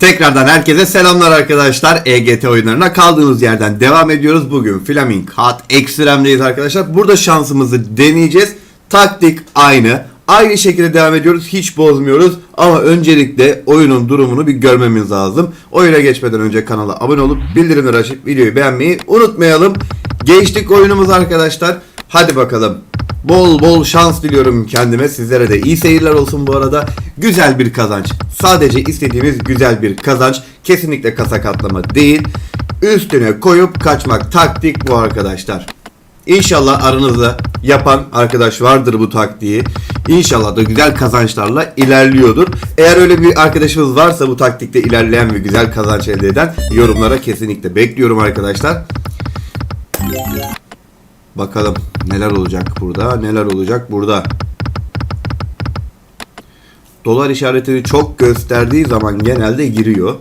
Tekrardan herkese selamlar arkadaşlar. EGT oyunlarına kaldığımız yerden devam ediyoruz. Bugün Flaming Hot Extreme'deyiz arkadaşlar. Burada şansımızı deneyeceğiz. Taktik aynı. Aynı şekilde devam ediyoruz. Hiç bozmuyoruz. Ama öncelikle oyunun durumunu bir görmemiz lazım. Oyuna geçmeden önce kanala abone olup bildirimleri açıp videoyu beğenmeyi unutmayalım. Geçtik oyunumuz arkadaşlar. Hadi bakalım. Bol bol şans diliyorum kendime. Sizlere de iyi seyirler olsun bu arada. Güzel bir kazanç. Sadece istediğimiz güzel bir kazanç. Kesinlikle kasa katlama değil. Üstüne koyup kaçmak taktik bu arkadaşlar. İnşallah aranızda yapan arkadaş vardır bu taktiği. İnşallah da güzel kazançlarla ilerliyordur. Eğer öyle bir arkadaşımız varsa bu taktikte ilerleyen ve güzel kazanç elde eden yorumlara kesinlikle bekliyorum arkadaşlar. Bakalım neler olacak burada, neler olacak burada. Dolar işaretini çok gösterdiği zaman genelde giriyor.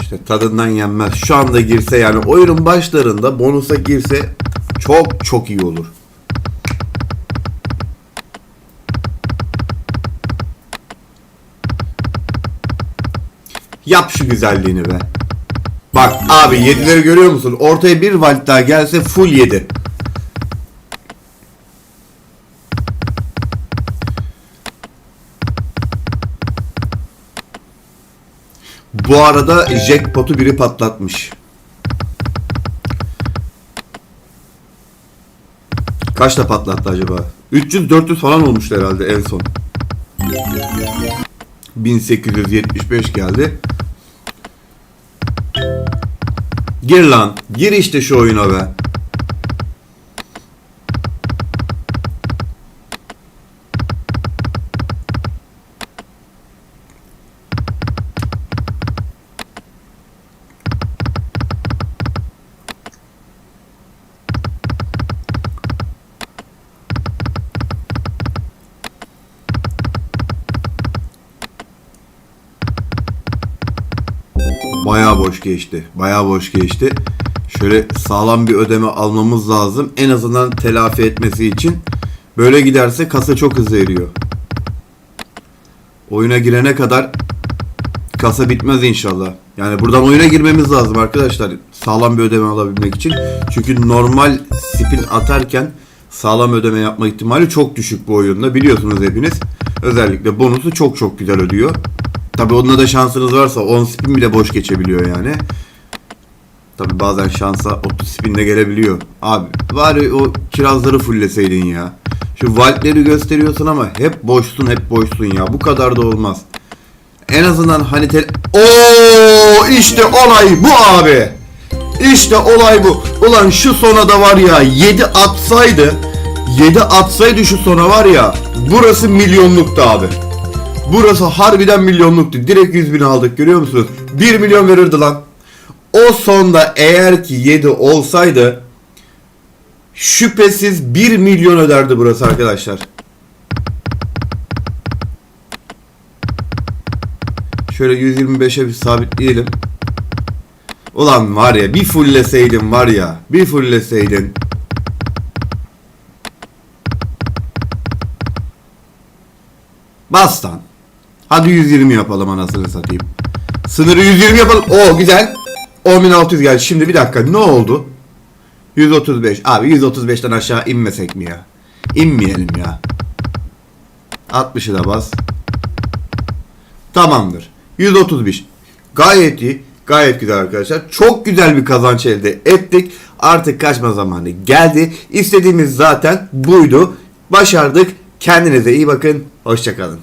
İşte tadından yenmez. Şu anda girse yani oyunun başlarında bonusa girse çok çok iyi olur. Yap şu güzelliğini be. Bak abi 7'leri görüyor musun? Ortaya bir volt daha gelse full 7. Bu arada jackpot'u biri patlatmış. Kaçta patlattı acaba? 300-400 falan olmuştu herhalde en son. 1875 geldi. Gir lan. Gir işte şu oyuna be. Bayağı boş geçti. Bayağı boş geçti. Şöyle sağlam bir ödeme almamız lazım. En azından telafi etmesi için. Böyle giderse kasa çok hızlı eriyor. Oyuna girene kadar kasa bitmez inşallah. Yani buradan oyuna girmemiz lazım arkadaşlar. Sağlam bir ödeme alabilmek için. Çünkü normal spin atarken sağlam ödeme yapma ihtimali çok düşük bu oyunda. Biliyorsunuz hepiniz. Özellikle bonusu çok çok güzel ödüyor. Tabi onda da şansınız varsa 10 spin bile boş geçebiliyor yani. Tabi bazen şansa 30 spin de gelebiliyor. Abi bari o kirazları fullleseydin ya. Şu valtleri gösteriyorsun ama hep boşsun hep boşsun ya. Bu kadar da olmaz. En azından hani tel... Oo işte olay bu abi. İşte olay bu. Ulan şu sona da var ya 7 atsaydı 7 atsaydı şu sona var ya burası milyonluktu abi. Burası harbiden milyonluktu. Direkt 100 bin aldık görüyor musunuz? 1 milyon verirdi lan. O sonda eğer ki 7 olsaydı şüphesiz 1 milyon öderdi burası arkadaşlar. Şöyle 125'e bir sabitleyelim. Ulan var ya bir fullleseydin var ya bir fullleseydin. Bas lan. Hadi 120 yapalım anasını satayım. Sınırı 120 yapalım. Oo güzel. 10.600 geldi. Şimdi bir dakika ne oldu? 135. Abi 135'ten aşağı inmesek mi ya? İnmeyelim ya. 60'ı da bas. Tamamdır. 135. Gayet iyi. Gayet güzel arkadaşlar. Çok güzel bir kazanç elde ettik. Artık kaçma zamanı geldi. İstediğimiz zaten buydu. Başardık. Kendinize iyi bakın. Hoşçakalın.